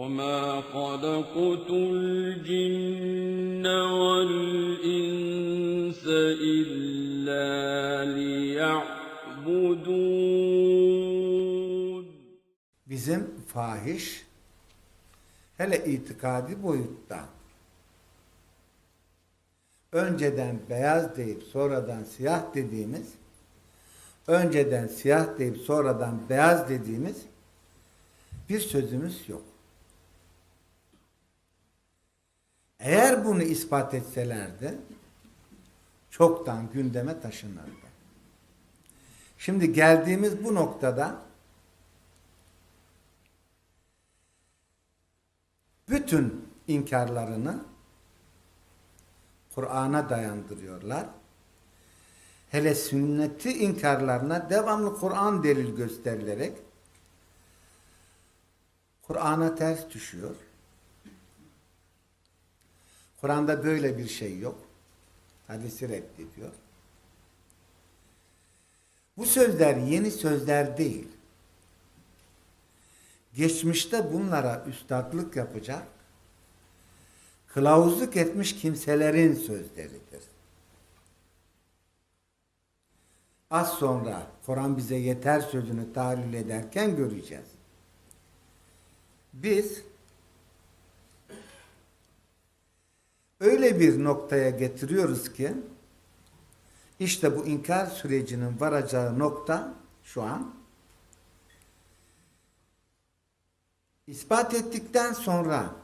وما خلقت الجن والإنس إلا ليعبدون Bizim fahiş hele itikadi boyutta önceden beyaz deyip sonradan siyah dediğimiz önceden siyah deyip sonradan beyaz dediğimiz bir sözümüz yok. Eğer bunu ispat etselerdi çoktan gündeme taşınırdı. Şimdi geldiğimiz bu noktada bütün inkarlarını Kur'an'a dayandırıyorlar. Hele sünneti inkarlarına devamlı Kur'an delil gösterilerek Kur'an'a ters düşüyor. Kur'an'da böyle bir şey yok. Hadisi reddediyor. Bu sözler yeni sözler değil. Geçmişte bunlara üstadlık yapacak, kılavuzluk etmiş kimselerin sözleridir. Az sonra Kur'an bize yeter sözünü tahlil ederken göreceğiz. Biz öyle bir noktaya getiriyoruz ki işte bu inkar sürecinin varacağı nokta şu an ispat ettikten sonra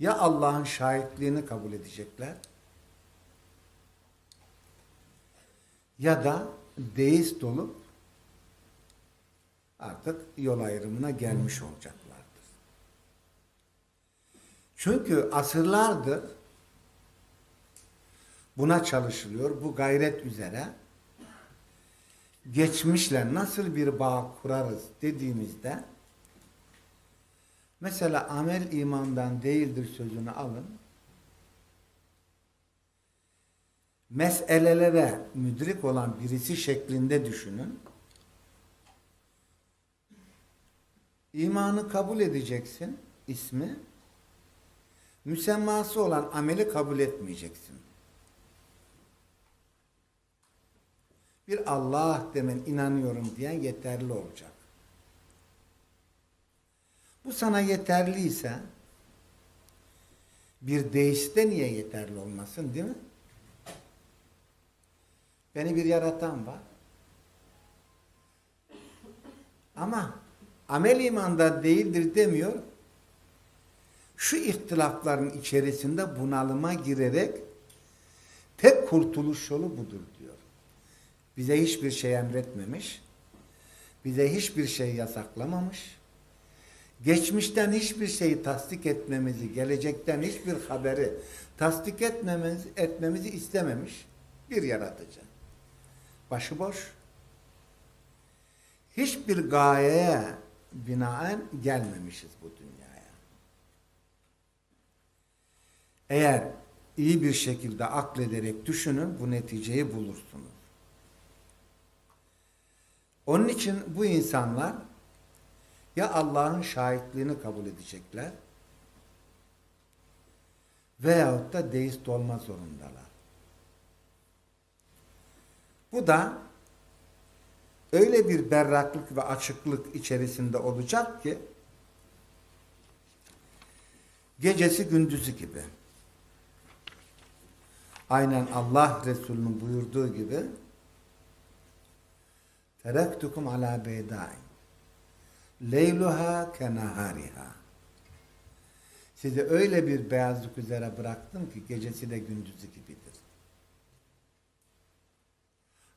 ya Allah'ın şahitliğini kabul edecekler ya da deist olup artık yol ayrımına gelmiş olacaklardır. Çünkü asırlardır buna çalışılıyor. Bu gayret üzere geçmişle nasıl bir bağ kurarız dediğimizde mesela amel imandan değildir sözünü alın. Meselelere müdrik olan birisi şeklinde düşünün. İmanı kabul edeceksin, ismi. Müsemması olan ameli kabul etmeyeceksin. Bir Allah demen inanıyorum diyen yeterli olacak. Bu sana yeterliyse bir deiste niye yeterli olmasın değil mi? Beni bir yaratan var. Ama amel imanda değildir demiyor. Şu ihtilafların içerisinde bunalıma girerek tek kurtuluş yolu budur diyor. Bize hiçbir şey emretmemiş. Bize hiçbir şey yasaklamamış. Geçmişten hiçbir şeyi tasdik etmemizi, gelecekten hiçbir haberi tasdik etmemizi, etmemizi istememiş bir yaratıcı. Başıboş. Hiçbir gayeye binaen gelmemişiz bu dünyaya. Eğer iyi bir şekilde aklederek düşünün bu neticeyi bulursunuz. Onun için bu insanlar ya Allah'ın şahitliğini kabul edecekler veyahut da deist olma zorundalar. Bu da öyle bir berraklık ve açıklık içerisinde olacak ki gecesi gündüzü gibi. Aynen Allah Resulü'nün buyurduğu gibi terektukum ala beydain leyluha kenahariha sizi öyle bir beyazlık üzere bıraktım ki gecesi de gündüzü gibidir.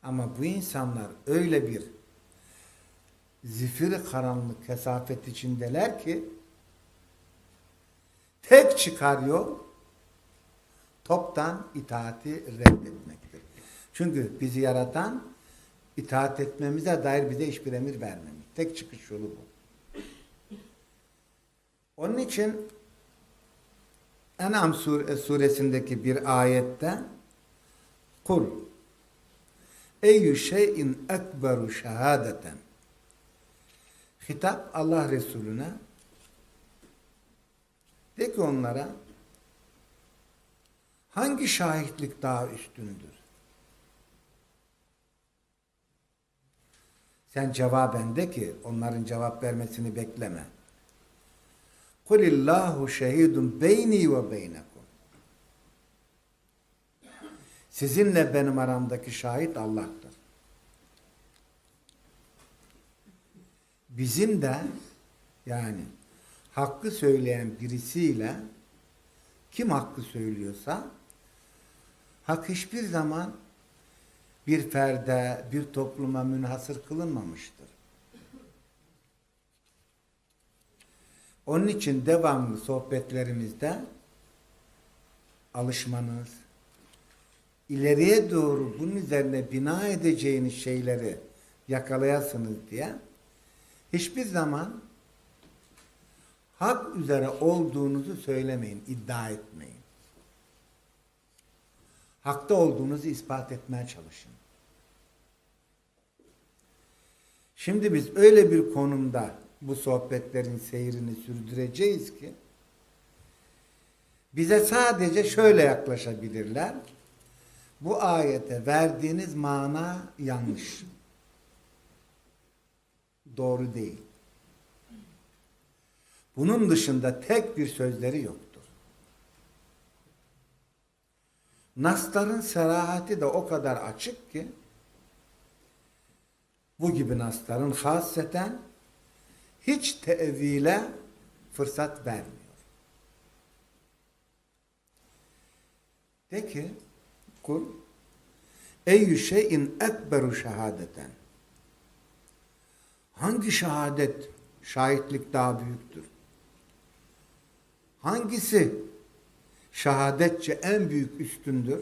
Ama bu insanlar öyle bir zifiri karanlık kesafet içindeler ki tek çıkar yol toptan itaati reddetmektir. Çünkü bizi yaratan itaat etmemize dair bize hiçbir emir vermemiş. Tek çıkış yolu bu. Onun için En'am suresindeki bir ayette kul eyyü şeyin ekberu şehadeten hitap Allah Resulüne De ki onlara hangi şahitlik daha üstündür? Sen cevaben de ki onların cevap vermesini bekleme. Kulillahu şehidun beyni ve beynekum. Sizinle benim aramdaki şahit Allah'tır. Bizim de yani hakkı söyleyen birisiyle kim hakkı söylüyorsa hak hiçbir zaman bir ferde, bir topluma münhasır kılınmamıştır. Onun için devamlı sohbetlerimizde alışmanız, ileriye doğru bunun üzerine bina edeceğiniz şeyleri yakalayasınız diye hiçbir zaman hak üzere olduğunuzu söylemeyin, iddia etmeyin. Hakta olduğunuzu ispat etmeye çalışın. Şimdi biz öyle bir konumda bu sohbetlerin seyrini sürdüreceğiz ki bize sadece şöyle yaklaşabilirler. Bu ayete verdiğiniz mana yanlış. Doğru değil. Bunun dışında tek bir sözleri yoktur. Nasların serahati de o kadar açık ki bu gibi nasların hasreten hiç tevile fırsat vermiyor. De ki kul eyyü şeyin ekberu şehadeten hangi şehadet şahitlik daha büyüktür? Hangisi şehadetçe en büyük üstündür?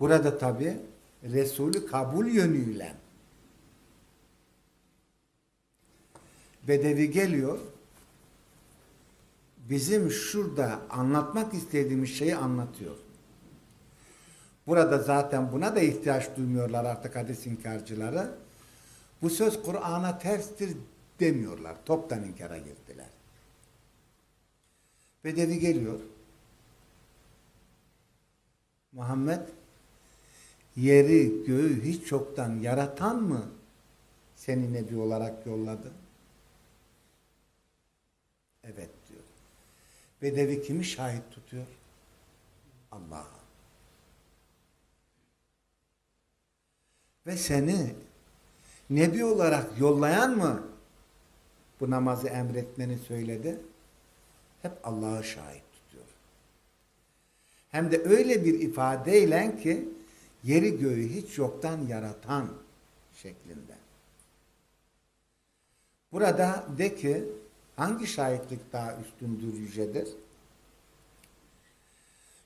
Burada tabi Resulü kabul yönüyle Bedevi geliyor bizim şurada anlatmak istediğimiz şeyi anlatıyor. Burada zaten buna da ihtiyaç duymuyorlar artık hadis inkarcıları. Bu söz Kur'an'a terstir demiyorlar. Toptan inkara girdiler. Bedevi geliyor. Muhammed yeri göğü hiç çoktan yaratan mı seni nebi olarak yolladı? Evet diyor. Bedevi kimi şahit tutuyor? Allah'a. Ve seni nebi olarak yollayan mı bu namazı emretmeni söyledi? Hep Allah'ı şahit tutuyor. Hem de öyle bir ifadeyle ki yeri göğü hiç yoktan yaratan şeklinde. Burada de ki hangi şahitlik daha üstündür yücedir?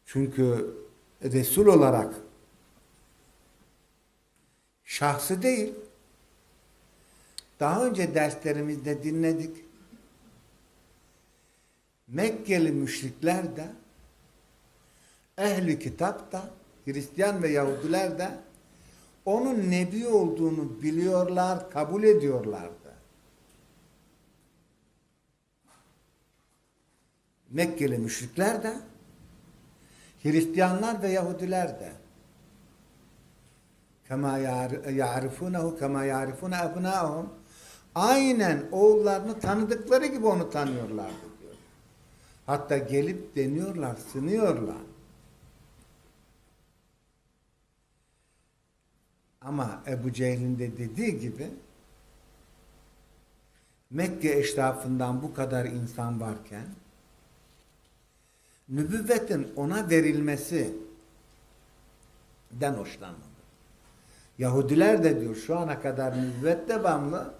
Çünkü Resul olarak şahsı değil, daha önce derslerimizde dinledik. Mekkeli müşrikler de ehli kitap da Hristiyan ve Yahudiler de onun nebi olduğunu biliyorlar, kabul ediyorlardı. Mekkeli müşrikler de Hristiyanlar ve Yahudiler de kema ya'rifunehu kema ya'rifune ebnâhum aynen oğullarını tanıdıkları gibi onu tanıyorlardı. Hatta gelip deniyorlar, sınıyorlar. Ama Ebu Cehil'in de dediği gibi Mekke eşrafından bu kadar insan varken nübüvvetin ona verilmesi den hoşlanmadı. Yahudiler de diyor şu ana kadar nübüvvet devamlı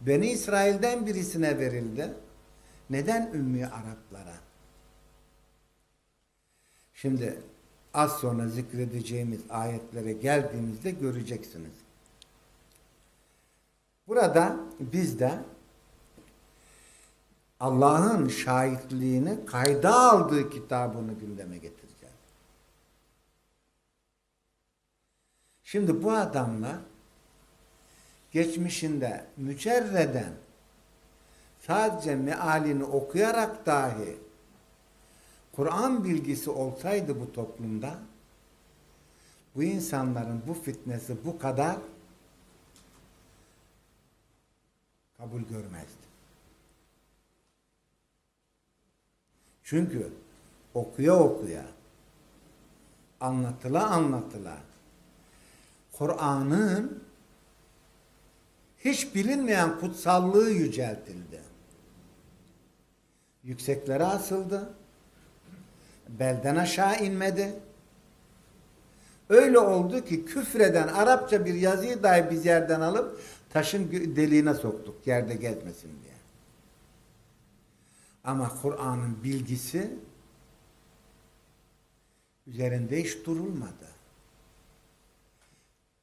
Beni İsrail'den birisine verildi. Neden Ümmi Araplara? Şimdi az sonra zikredeceğimiz ayetlere geldiğimizde göreceksiniz. Burada biz de Allah'ın şahitliğini kayda aldığı kitabını gündeme getireceğiz. Şimdi bu adamlar geçmişinde mücerreden sadece mealini okuyarak dahi Kur'an bilgisi olsaydı bu toplumda bu insanların bu fitnesi bu kadar kabul görmezdi. Çünkü okuya okuya anlatıla anlatıla Kur'an'ın hiç bilinmeyen kutsallığı yüceltildi. Yükseklere asıldı. Belden aşağı inmedi. Öyle oldu ki küfreden Arapça bir yazıyı dahi biz yerden alıp taşın deliğine soktuk yerde gezmesin diye. Ama Kur'an'ın bilgisi üzerinde hiç durulmadı.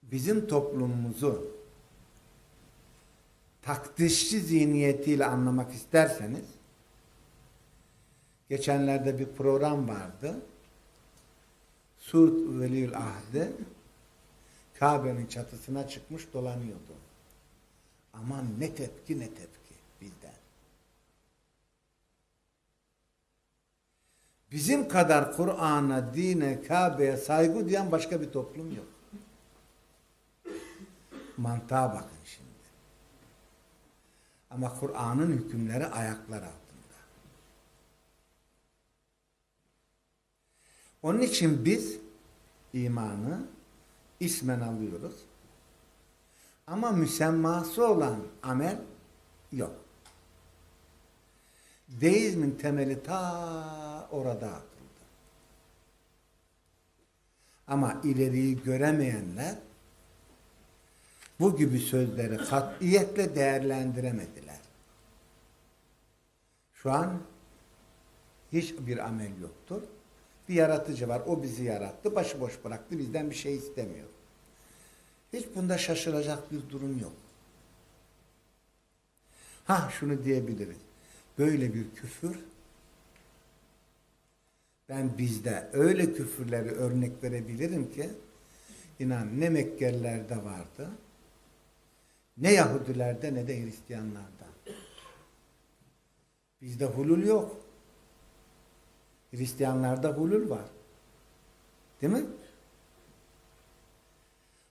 Bizim toplumumuzu taktişçi zihniyetiyle anlamak isterseniz geçenlerde bir program vardı. Suud Veliül Ahdi Kabe'nin çatısına çıkmış dolanıyordu. Aman ne tepki ne tepki bizden. Bizim kadar Kur'an'a, dine, Kabe'ye saygı duyan başka bir toplum yok. Mantığa bakın şimdi. Ama Kur'an'ın hükümleri ayaklar altında. Onun için biz imanı ismen alıyoruz. Ama müsemması olan amel yok. Deizmin temeli ta orada atıldı. Ama ileriyi göremeyenler bu gibi sözleri katiyetle değerlendiremediler. Şu an hiçbir amel yoktur. Bir yaratıcı var. O bizi yarattı. Başıboş bıraktı. Bizden bir şey istemiyor. Hiç bunda şaşıracak bir durum yok. Ha şunu diyebiliriz. Böyle bir küfür ben bizde öyle küfürleri örnek verebilirim ki inan ne Mekkelilerde vardı ne Yahudilerde ne de Hristiyanlarda. Bizde hulul yok. Hristiyanlarda hulul var. Değil mi?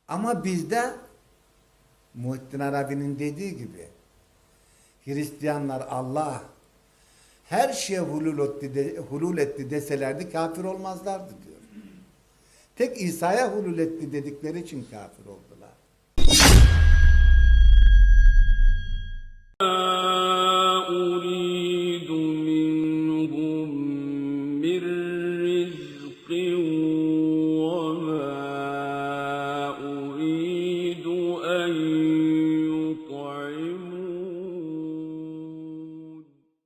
Ama bizde Muhittin Arabi'nin dediği gibi Hristiyanlar Allah her şeye hulul etti, de, hulul etti deselerdi kafir olmazlardı diyor. Tek İsa'ya hulul etti dedikleri için kafir oldular.